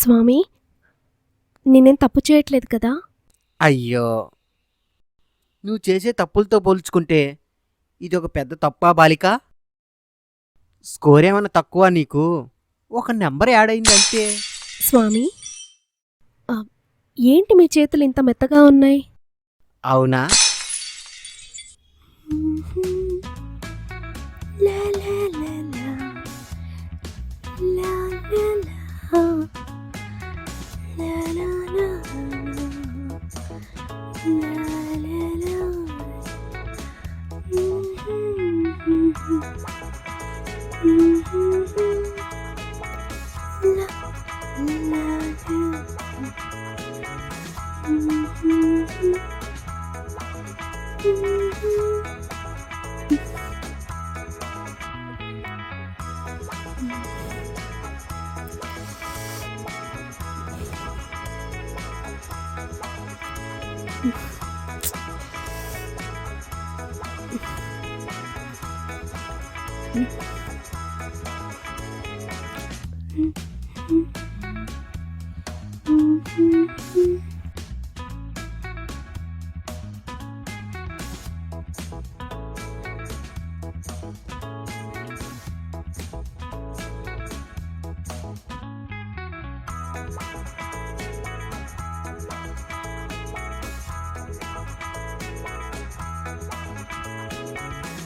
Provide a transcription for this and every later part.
స్వామి నేనేం తప్పు చేయట్లేదు కదా? అయ్యో! నువ్వు చేసే తప్పులతో పోల్చుకుంటే ఇది ఒక పెద్ద తప్పా బాలిక? స్కోర్ ఏమన్నా తక్కువ నీకు? ఒక నెంబర్ యాడ్ అయింది అంతే స్వామి ఆ, ఏంటి మీ చేతులు ఇంత మెత్తగా ఉన్నాయి? అవునా? 嗯ん。う。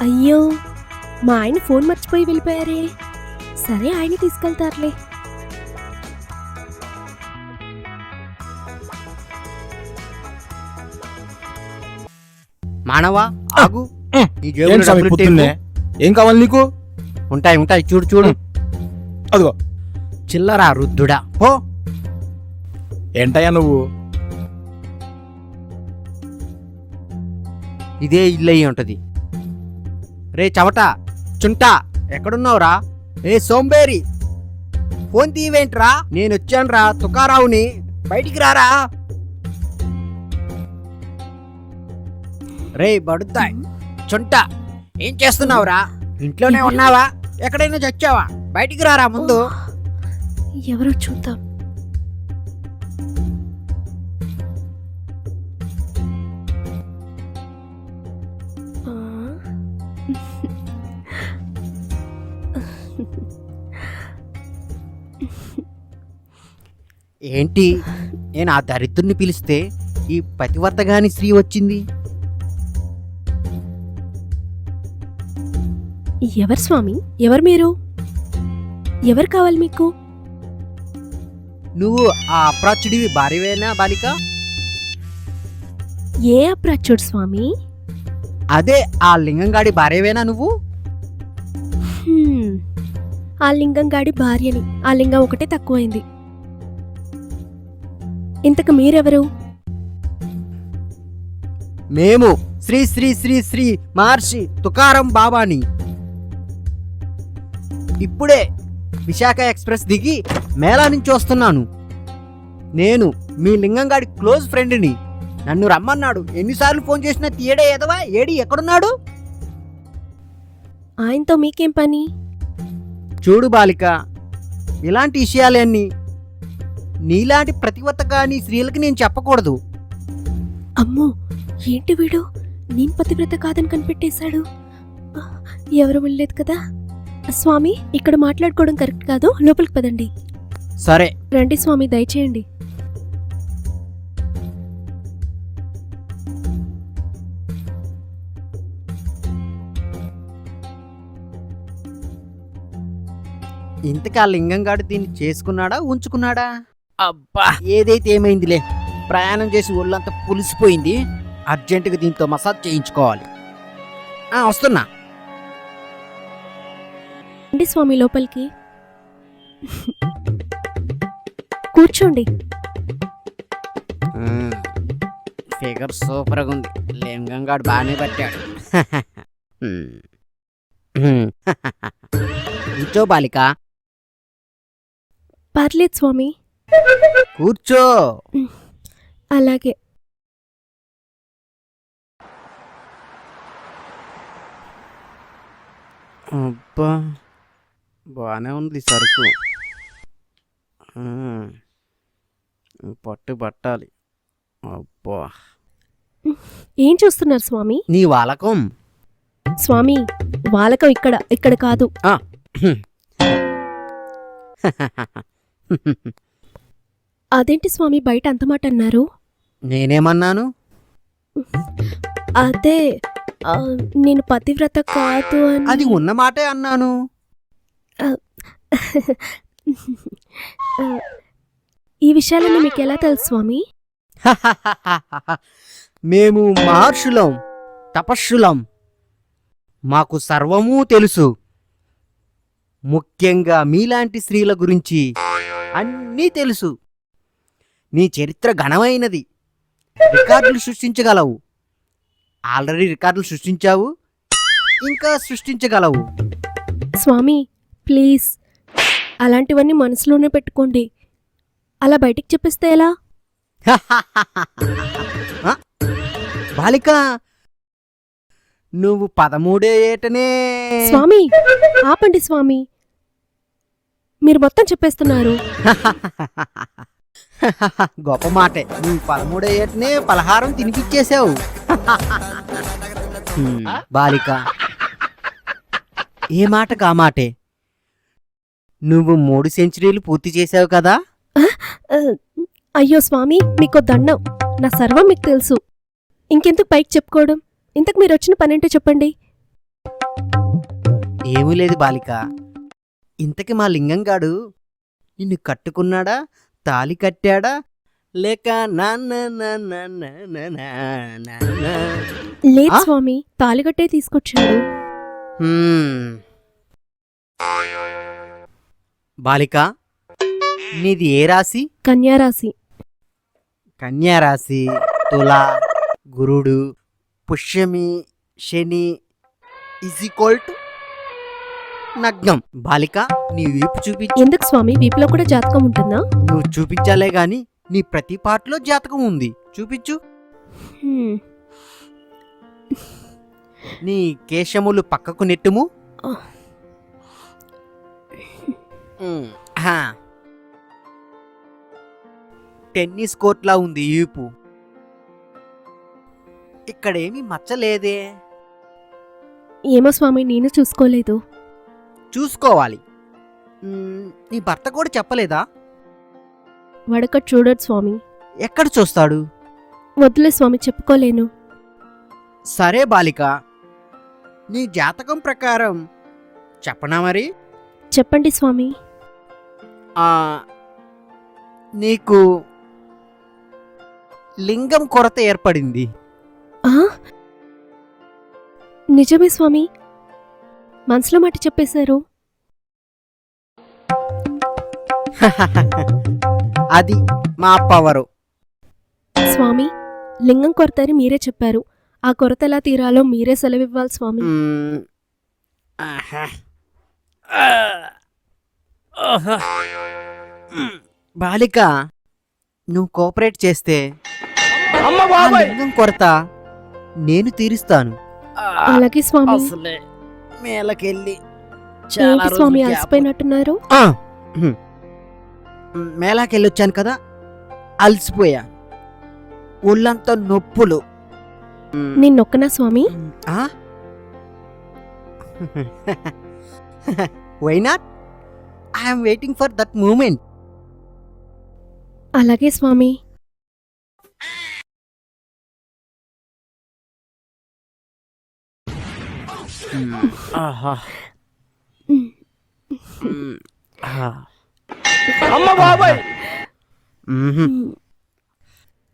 అయ్యో మా ఆయన ఫోన్ మర్చిపోయి వెళ్ళిపోయారే. సరే ఆయన తీసుకెళ్తారులే. మానవా ఆగు. నీ జేబులో ఏం స్వామి డబ్బులు పొద్దున్నే? ఉంటే ఏం కావాలి నీకు? ఉంటాయి ఉంటాయి. చూడు చూడు. అదిగో. చిల్లరా రుద్దుడా పో. ఏంటయ్యా నువ్వు? ఇదే ఇల్లు అయి ఉంటది. రే చవట చుంటా ఎక్కడున్నావురా? ఏ సోంబేరి. ఫోన్ తీవేంట్రా? నేను వచ్చానురా తుకారావుని. బయటికి రారా? రే బడుతాయ్ చుంట ఏం చేస్తున్నావురా? ఇంట్లోనే ఉన్నావా? ఎక్కడైనా చచ్చావా? బయటికి రారా ముందు? ఎవరో చూద్దాం. ఏంటి? నేను ఆ దరిద్రుని పిలిస్తే ఈ పతివర్తగాని స్త్రీ వచ్చింది? ఎవరు స్వామి? ఎవరు మీరు? ఎవరు కావాలి మీకు? నువ్వు ఆ అప్రాచుడివి భార్యవేనా బాలిక? ఏ అప్రాచుడు స్వామి? అదే ఆ లింగంగాడి భార్యవేనా నువ్వు. ఆ లింగం గాడి భార్యని. ఆ లింగం ఒకటే తక్కువైంది. ఇంతకు మీరెవరు? మేము శ్రీ శ్రీ శ్రీ శ్రీ మహర్షి తుకారం బాబాని. ఇప్పుడే విశాఖ ఎక్స్ప్రెస్ దిగి మేళా నుంచి వస్తున్నాను. నేను మీ లింగంగాడి క్లోజ్ ఫ్రెండ్ని. నన్ను రమ్మన్నాడు. ఎన్నిసార్లు ఫోన్ చేసినా తీయడే ఎదవా? ఏడి ఎక్కడున్నాడు? ఆయనతో మీకేం పని? చూడు బాలిక ఇలాంటి విషయాలన్నీ నీలాంటి ప్రతివత కానీ స్త్రీలకి నేను చెప్పకూడదు. అమ్మో ఏంటి వీడు? నేను పతివ్రత కాదని కనిపెట్టేశాడు. ఎవరు వెళ్ళలేదు కదా? స్వామి ఇక్కడ మాట్లాడుకోవడం కరెక్ట్ కాదు. లోపలికి పదండి. సరే. రండి స్వామి దయచేయండి. ఇంతకా లింగంగాడు దీన్ని చేసుకున్నాడా ఉంచుకున్నాడా? అబ్బా. ఏదైతే ఏమైందిలే ప్రయాణం చేసి ఒళ్ళంతా పులిసిపోయింది అర్జెంటుగా దీంతో మసాజ్ చేయించుకోవాలి. ఆ, వస్తున్నా. రండి స్వామి లోపలికి. కూర్చోండి. ఫిగర్ సూపర్గా ఉంది. లింగంగాడు బాగానే పట్టాడు. కూర్చో బాలిక. పర్లేదు స్వామి. కూర్చో. అలాగే. అబ్బా బాగానే ఉంది సరుకు. పట్టు పట్టాలి. అబ్బా. ఏం చూస్తున్నారు స్వామి? నీ వాలకం. స్వామి వాలకం ఇక్కడ ఇక్కడ కాదు. అదేంటి స్వామి బయట అంత మాట అన్నారు? నేనేమన్నాను? అదే ఆ, నేను పతివ్రత కాదు అని. అది ఉన్న మాటే అన్నాను. ఆ, ఈ విషయాలన్నీ మీకు ఎలా తెలుసు స్వామి? మేము మహర్షులం తపస్సులం. మాకు సర్వమూ తెలుసు. ముఖ్యంగా మీలాంటి స్త్రీల గురించి అన్నీ తెలుసు. నీ చరిత్ర ఘనమైనది. రికార్డులు సృష్టించగలవు. ఆల్రెడీ రికార్డులు సృష్టించావు. ఇంకా సృష్టించగలవు. స్వామి ప్లీజ్. అలాంటివన్నీ మనసులోనే పెట్టుకోండి. అలా బయటికి చెప్పేస్తే ఎలా? బాలిక నువ్వు పదమూడే ఏటనే. స్వామి ఆపండి స్వామి. మీరు మొత్తం చెప్పేస్తున్నారు. గొప్ప మాటే. నువ్వు పదమూడో ఏటనే పలహారం తినిపించేశావు హ్మ్, బాలిక. ఏ మాట కా మాటే? నువ్వు మూడు సెంచరీలు పూర్తి చేసావు కదా? అయ్యో స్వామి మీకు దండం. నా సర్వం మీకు తెలుసు. ఇంకెందుకు పైకి చెప్పుకోవడం? ఇంతకు మీరు వచ్చిన పనేంటో చెప్పండి. ఏమీ లేదు బాలిక. ఇంతకి మా లింగంగాడు నిన్ను కట్టుకున్నాడా? తాలి కట్టాడా లేక? లేదు? స్వామి తాలిగట్టే తీసుకొచ్చాడు. బాలిక నీది ఏ రాశి కన్యారాశి కన్యా రాశి తుల గురుడు పుష్యమి శని ఈక్వల్ నగ్నం. బాలిక నీ వీపు చూపించి. ఎందుకు స్వామి? వీపులో కూడా జాతకం ఉంటుందా? నువ్వు చూపించాలే గాని నీ ప్రతి పాటలో జాతకం ఉంది. చూపించు. హ్మ్. నీ కేశములు పక్కకు నెట్టుము. ఉమ్, హా. టెన్నిస్ కోర్ట్లా ఉంది ఈపు ఇక్కడేమీ మచ్చలేదే. ఏమో స్వామి నేను చూసుకోలేదు. చూసుకోవాలి. నీ భర్త కూడా చెప్పలేదా? వడకట్ చూడడు స్వామి. ఎక్కడ చూస్తాడు? వద్దులే స్వామి చెప్పుకోలేను. సరే బాలిక. నీ జాతకం ప్రకారం చెప్పనా మరి? చెప్పండి స్వామి. నీకు లింగం కొరత ఏర్పడింది? నిజమే స్వామి. మనసులో మాట చెప్పేశారు. అది మా పవరు. స్వామి లింగం కొరతని మీరే చెప్పారు. ఆ కొరత ఎలా తీరాలో మీరే సెలవివ్వాలి స్వామి. బాలిక నువ్వు కోఆపరేట్ చేస్తే అమ్మ ఆ బాబాయ్ లింగం కొరత నేను తీరుస్తాను. అలాగే స్వామి. ఏంటి స్వామి అలసిపోయినట్టున్నారు ఆ, హ్మ్. మేళాకెళ్ళి వచ్చాను కదా అలసిపోయా ఒళ్ళంతా నొప్పులు మ్, నేను నొక్కనా స్వామి ఆ? Why not I'm waiting for that moment అలాగే స్వామి. మ్, ఆ. అమ్మ బాబాయ్.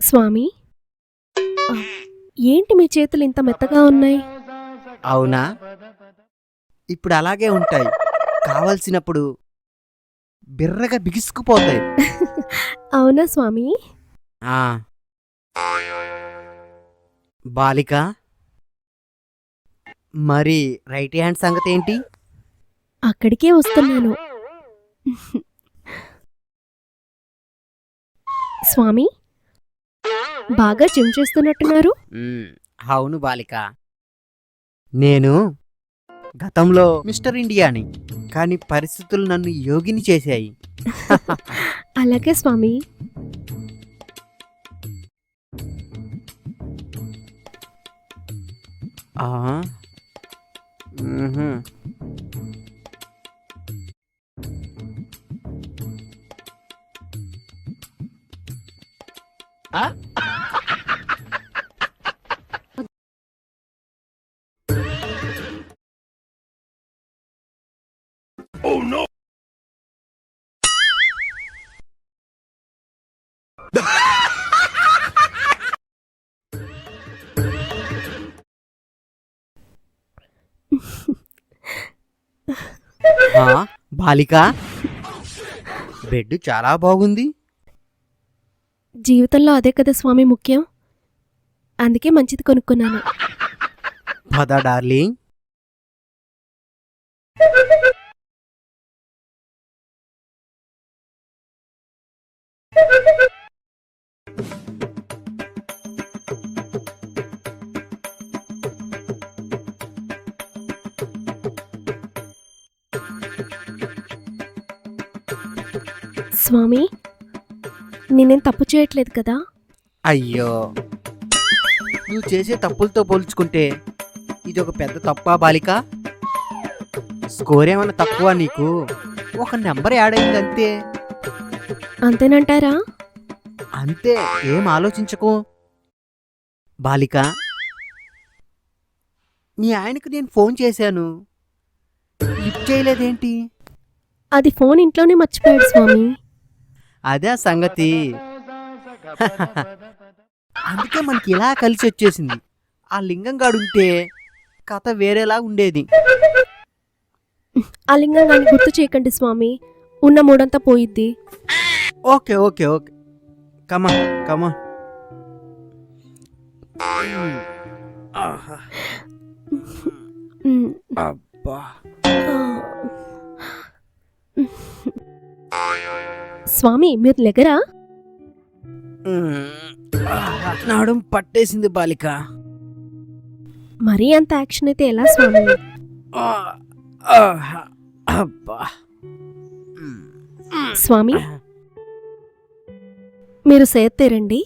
స్వామి ఏంటి మీ చేతులు ఇంత మెత్తగా ఉన్నాయి? అవునా? ఇప్పుడు అలాగే ఉంటాయి. కావలసినప్పుడు బిర్రగా బిగుసుకుపోతాయి. అవునా స్వామి? ఆ. బాలిక? మరి రైట్ హ్యాండ్ సంగతి ఏంటి అక్కడికే వస్తున్నాను. స్వామి బాగా జిమ్ చేస్తున్నట్టున్నారు. అవును బాలిక. నేను గతంలో మిస్టర్ ఇండియాని కానీ పరిస్థితులు నన్ను యోగిని చేశాయి. అలాగే స్వామి. ఆ మ్మ్హ. ఆ, బాలిక. బెడ్ చాలా బాగుంది. జీవితంలో అదే కదా స్వామి ముఖ్యం. అందుకే మంచిది కొనుక్కున్నాను. పద డార్లింగ్. స్వామి నేనేం తప్పు చేయట్లేదు కదా? అయ్యో. నువ్వు చేసే తప్పులతో పోల్చుకుంటే ఇది ఒక పెద్ద తప్పా బాలిక? స్కోర్ ఏమైనా తక్కువ నీకు? ఒక నెంబర్ యాడ్ అయింది అంతే. అంతేనంటారా? అంతే ఏం ఆలోచించకు. బాలిక మీ ఆయనకు నేను ఫోన్ చేశాను. లిఫ్ట్ చేయలేదేంటి? అది ఫోన్ ఇంట్లోనే మర్చిపోయాడు స్వామి. అదే ఆ సంగతి. అందుకే మనకి ఇలా కలిసి వచ్చేసింది. ఆ లింగం గాడుంటే కథ వేరేలా ఉండేది. ఆ లింగంగాన్ని గుర్తు చేయకండి స్వామి. ఉన్న మూడంతా పోయిద్ది. Okay okay okay. కమా కమా ఉమ్, అబ్బా. స్వామి మీరు లెగరా? నాడం పట్టేసింది బాలిక. మరీ అంత యాక్షన్ అయితే ఎలా స్వామి? స్వామి మీరు సేత్తేరండి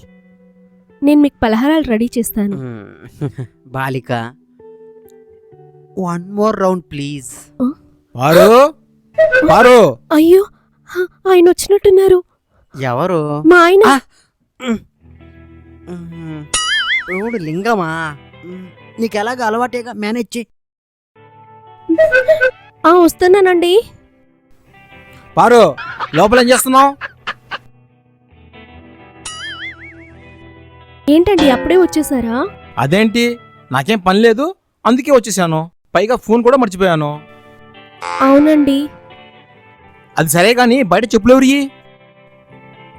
నేను మీకు పలహారాలు రెడీ చేస్తాను. బాలిక one more round please Paru Paru. అయ్యో ఆయన వచ్చినట్టున్నారు. ఎవరు? మా ఆయన. ఆ! ఎవడు లింగమా? నీకు ఎలాగ అలవాటేగా మేనేజ్ చేయి. ఆ వస్తున్నానండి. పారు లోపల ఏం చేస్తున్నావు? ఏంటండి అప్పుడే వచ్చేసారా? అదేంటి? నాకేం పని లేదు అందుకే వచ్చేసాను. పైగా ఫోన్ కూడా మర్చిపోయాను. అవునండి. అది సరే కానీ బయట చెప్పులు ఎవరి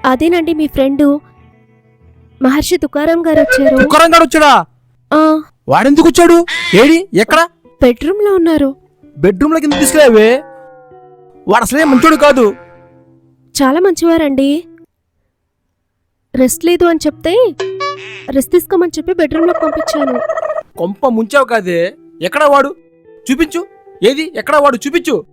అదేనండి మీ ఫ్రెండ్. మహర్షి తుకారాం గారు వచ్చారు. తుకారం గారు వచ్చాడా? ఆ. వాడెందుకు వచ్చాడు? ఏడి? ఎక్కడ? బెడ్రూమ్లో ఉన్నారు. బెడ్రూమ్లో కింద తీసుకెళ్ళావే వాడు అసలే మంచోడు కాదు. చాలా మంచివారండి. రెస్ట్ లేదు అని చెప్తే రెస్ట్ తీసుకోమని చెప్పి బెడ్రూమ్లో పంపించాను. కొంప ముంచావు కాదే. ఎక్కడ వాడు? చూపించు. ఏది? ఎక్కడ వాడు? చూపించు.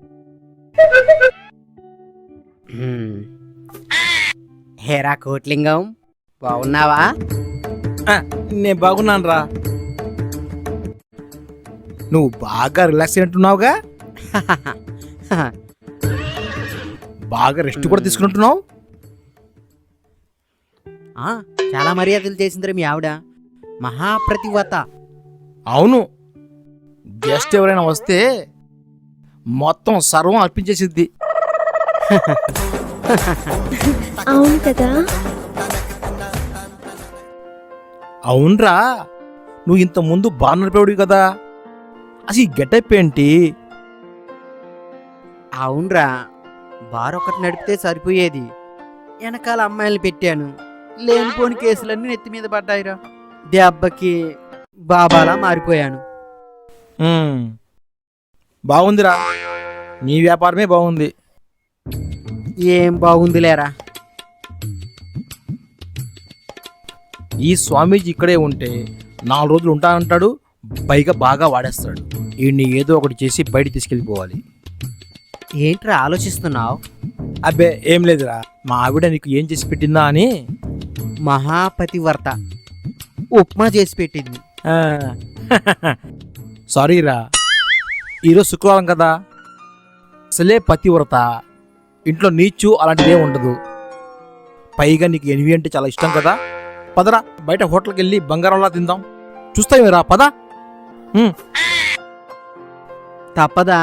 హేరా కోట్లింగం బాగున్నావా? నేను బాగున్నాను రా నువ్వు బాగా రిలాక్స్ అయినట్టున్నావుగా? బాగా రెస్ట్ కూడా తీసుకుంటున్నావు చాలా మర్యాదలు చేసిందిరా మీ ఆవిడ. మహాప్రతివత అవును. గెస్ట్ ఎవరైనా వస్తే మొత్తం సర్వం అర్పించేసిద్ది. అవును కదా? అవునరా. నువ్వు ఇంత ముందు బాగా నడిపేవాడివి కదా. అసలు ఈ గెటప్ ఏంటి? అవునరా. బార్ ఒకటి నడిపితే సరిపోయేది. వెనకాల అమ్మాయిలు పెట్టాను. లేనిపోని కేసులన్నీ నెత్తి మీద పడ్డాయిరా. దెబ్బకి బాబాలా మారిపోయాను. బాగుందిరా. నీ వ్యాపారమే బాగుంది. ఏం బాగుందిలేరా? ఈ స్వామీజీ ఇక్కడే ఉంటే నాలుగు రోజులు ఉంటానంటాడు పైగా బాగా వాడేస్తాడు. ఈయన్ని ఏదో ఒకటి చేసి బయట తీసుకెళ్ళిపోవాలి. ఏంట్రా ఆలోచిస్తున్నావు? అబ్బే ఏం లేదురా. మా ఆవిడ నీకు ఏం చేసి పెట్టిందా అని? మహాపతివర్త. ఉప్మా చేసి పెట్టింది. ఆ, సారీ రా ఈరోజు శుక్రవారం కదా? అసలే పతివ్రత. ఇంట్లో నీచు అలాంటిదే ఉండదు. పైగా నీకు ఎనివి అంటే చాలా ఇష్టం కదా. పదరా బయట హోటల్కి వెళ్ళి బంగారంలా తిందాం. చూస్తావేరా పద. తప్పదా.